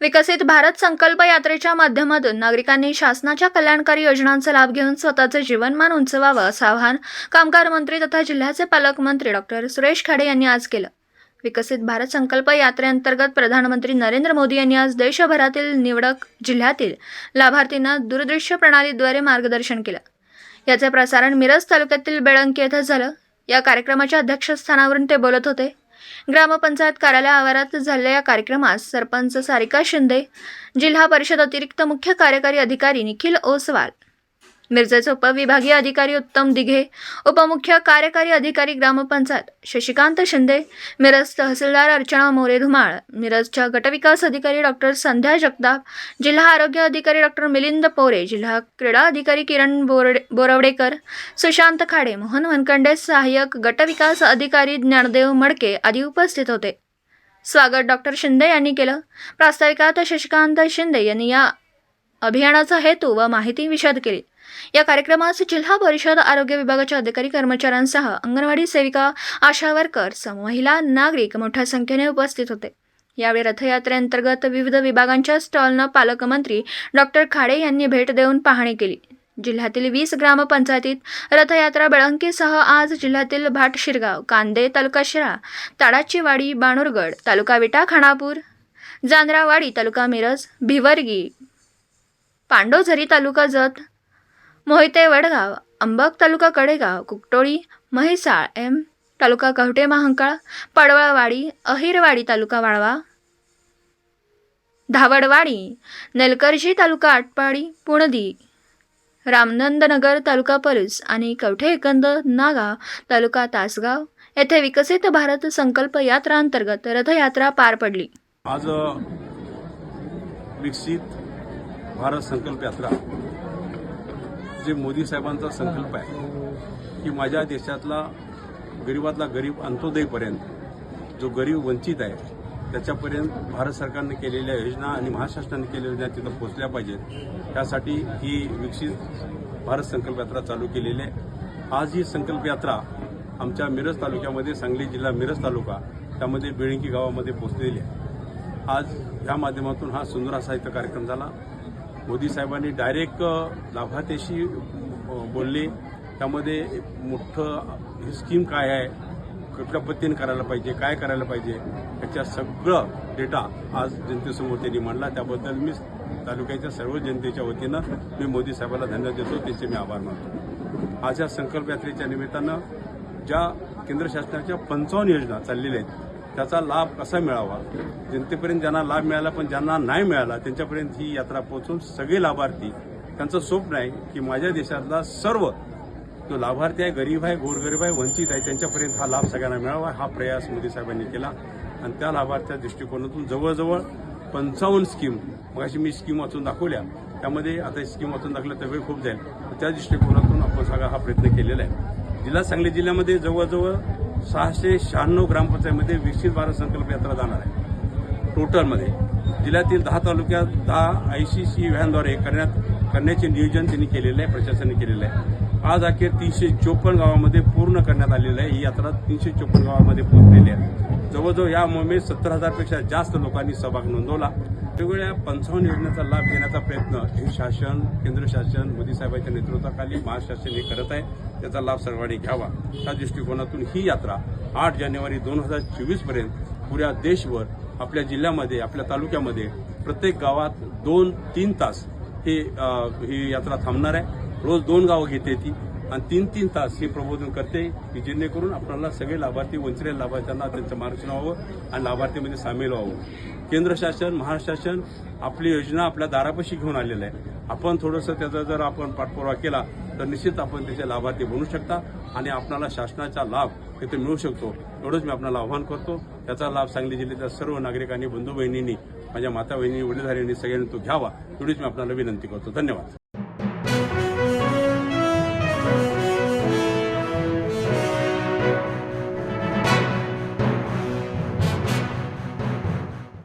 विकसित भारत संकल्प यात्रेच्या माध्यमातून नागरिकांनी शासनाच्या कल्याणकारी योजनांचा लाभ घेऊन स्वतःचे जीवनमान उंचवावं असं आवाहन कामगार मंत्री तथा जिल्ह्याचे पालकमंत्री डॉक्टर सुरेश खाडे यांनी आज केलं. विकसित भारत संकल्प यात्रेअंतर्गत प्रधानमंत्री नरेंद्र मोदी यांनी आज देशभरातील निवडक जिल्ह्यातील लाभार्थींना दूरदृश्य प्रणालीद्वारे मार्गदर्शन केलं. याचे प्रसारण मिरज तालुक्यातील बेळंकी येथे झालं. या कार्यक्रमाच्या अध्यक्षस्थानावरून ते बोलत होते. ग्रामपंचायत कार्यालय आवारात झालेल्या या कार्यक्रमात सरपंच सारिका शिंदे जिल्हा परिषद अतिरिक्त मुख्य कार्यकारी अधिकारी निखिल ओसवाल मिरजेचे उपविभागीय अधिकारी उत्तम दिघे उपमुख्य कार्यकारी अधिकारी ग्रामपंचायत शशिकांत शिंदे मिरज तहसीलदार अर्चना मोरे धुमाळ मिरजच्या गटविकास अधिकारी डॉक्टर संध्या जगताप जिल्हा आरोग्य अधिकारी डॉक्टर मिलिंद पोरे जिल्हा क्रीडा अधिकारी किरण बोरडे बोरवडेकर सुशांत खाडे मोहन वनकंडे सहाय्यक गटविकास अधिकारी ज्ञानदेव मडके आदी उपस्थित होते. स्वागत डॉक्टर शिंदे यांनी केलं. प्रास्ताविकात शशिकांत शिंदे यांनी या अभियानाचा हेतू व माहिती विशद केली. या कार्यक्रमास जिल्हा परिषद आरोग्य विभागाच्या अधिकारी कर्मचाऱ्यांसह अंगणवाडी सेविका आशा वर्कर महिला नागरिक मोठ्या संख्येने उपस्थित होते. यावेळी रथयात्रेअंतर्गत विविध विभागांच्या स्टॉलनं पालकमंत्री डॉक्टर खाडे यांनी भेट देऊन पाहणी केली. जिल्ह्यातील वीस ग्रामपंचायतीत रथयात्रा बेळंकीसह आज जिल्ह्यातील भाटशिरगाव कांदे तालुका शिरा ताडाचीवाडी बाणूरगड तालुका विटा खानापूर जांजरावाडी तालुका मिरज भिवर्गी पांडोझरी तालुका जत मोहिते वडगाव अंबक तालुका कडेगाव कुकटोळी म्हैसाळ एम तालुका कवठे महांकाळ पडवळवाडी अहिरवाडी तालुका वाळवा. धावडवाडी नेलकर्जी तालुका आटपाडी पुणदी. रामनंदनगर तालुका पलूस आणि कवठे एकंद नागाव तालुका तासगाव येथे विकसित भारत संकल्प यात्रा अंतर्गत रथयात्रा पार पडली. आज विकसित भारत संकल्प यात्रा जे मोदी साहेबांचा संकल्प आहे की माझ्या देशातला गरीबातला गरीब अंत्योदयपर्यंत जो गरीब वंचित आहे त्याच्यापर्यंत भारत सरकारने केलेल्या योजना आणि महाराष्ट्राने केलेल्या योजना तिथं पोचल्या पाहिजेत. त्यासाठी ही विकसित भारत संकल्प यात्रा चालू केलेली आहे. आज ही संकल्प यात्रा आमच्या मिरज तालुक्यामध्ये सांगली जिल्हा मिरज तालुका त्यामध्ये बेळंकी गावामध्ये पोहोचलेली आहे. आज या माध्यमातून हा सुंदर असा इथं कार्यक्रम झाला. मोदी साहेबांनी डायरेक्ट लाभार्थ्याशी बोलले. त्यामध्ये मोठं ही स्कीम काय आहे? कुठल्या पद्धतीने करायला पाहिजे? काय करायला पाहिजे? याच्या सगळं डेटा आज जनतेसमोर त्यांनी मांडला. त्याबद्दल मी तालुक्याच्या सर्व जनतेच्या वतीनं मी मोदी साहेबांना धन्यवाद देतो. त्याचे मी आभार मानतो. आज या संकल्प यात्रेच्या निमित्तानं ज्या केंद्र शासनाच्या पंचावन्न योजना चाललेल्या आहेत त्याचा लाभ कसा मिळावा? जनतेपर्यंत ज्यांना लाभ मिळाला पण ज्यांना नाही मिळाला त्यांच्यापर्यंत ही यात्रा पोहोचून सगळे लाभार्थी त्यांचं स्वप्न आहे की माझ्या देशातला सर्व जो लाभार्थी आहे गरीब आहे गोरगरीब आहे वंचित आहे त्यांच्यापर्यंत हा लाभ सगळ्यांना मिळावा हा प्रयास मोदी साहेबांनी केला. आणि त्या लाभार्थ्या दृष्टिकोनातून जवळजवळ पंचावन्न स्कीम मग अशी मी स्कीम वाचून दाखवल्या. त्यामध्ये आता स्कीम वाचून दाखवल्या तर वेळ खूप जाईल. त्या दृष्टिकोनातून आपण सगळा हा प्रयत्न केलेला आहे. जिल्हा सांगली जिल्ह्यामध्ये जवळजवळ सहाशे शहाण्णव ग्रामपंचायतमध्ये विकसित भारत संकल्प यात्रा जाणार आहे. टोटलमध्ये. जिल्ह्यातील दहा तालुक्यात दहा आय सी सी व्हॅनद्वारे करण्यात करण्याचे नियोजन त्यांनी केलेलं आहे प्रशासनाने केलेलं आहे. आज अखेर तीनशे चोपन्न गावामध्ये पूर्ण करण्यात आलेलं आहे. ही यात्रा तीनशे चोपन्न गावामध्ये पोहोचलेली आहे. जवळजवळ या मोहिमेत सत्तर हजारपेक्षा जास्त लोकांनी सहभाग नोंदवला. वेगवेगळ्या पंचावन्न योजनेचा लाभ घेण्याचा प्रयत्न हे शासन केंद्र शासन मोदी साहेबांच्या नेतृत्वाखाली महाशासन हे करत आहे. त्याचा लाभ सर्वांनी घ्यावा. त्या दृष्टिकोनातून ही यात्रा आठ जानेवारी दोन हजार चोवीसपर्यंत पुऱ्या देशभर आपल्या जिल्ह्यामध्ये आपल्या तालुक्यामध्ये प्रत्येक गावात दोन तीन तास हे ही यात्रा थांबणार आहे. रोज दोन गावं घेते ती. आणि तीन तीन तास हे प्रबोधन करते की जेणेकरून आपल्याला सगळे लाभार्थी वंचित लाभार्थ्यांना त्यांचं मार्गदर्शन व्हावं आणि लाभार्थीमध्ये सामील व्हावं. केंद्र शासन महाराष्ट्र शासन आपली योजना आपल्या दारापाशी घेऊन आलेलं आहे. आपण थोडंसं त्याचा जर आपण पाठपुरावा केला तर निश्चित आपण त्याचे लाभार्थी बनू शकता आणि आपणाला शासनाचा लाभ तिथे मिळू शकतो. एवढंच मी आपल्याला आव्हान करतो. त्याचा लाभ सांगली जिल्ह्याच्या सर्व नागरिकांनी बंधू बहिणींनी माझ्या माता बहिणी वडीलधाऱ्यांनी सगळ्यांनी तो घ्यावा एवढीच मी आपल्याला विनंती करतो. धन्यवाद.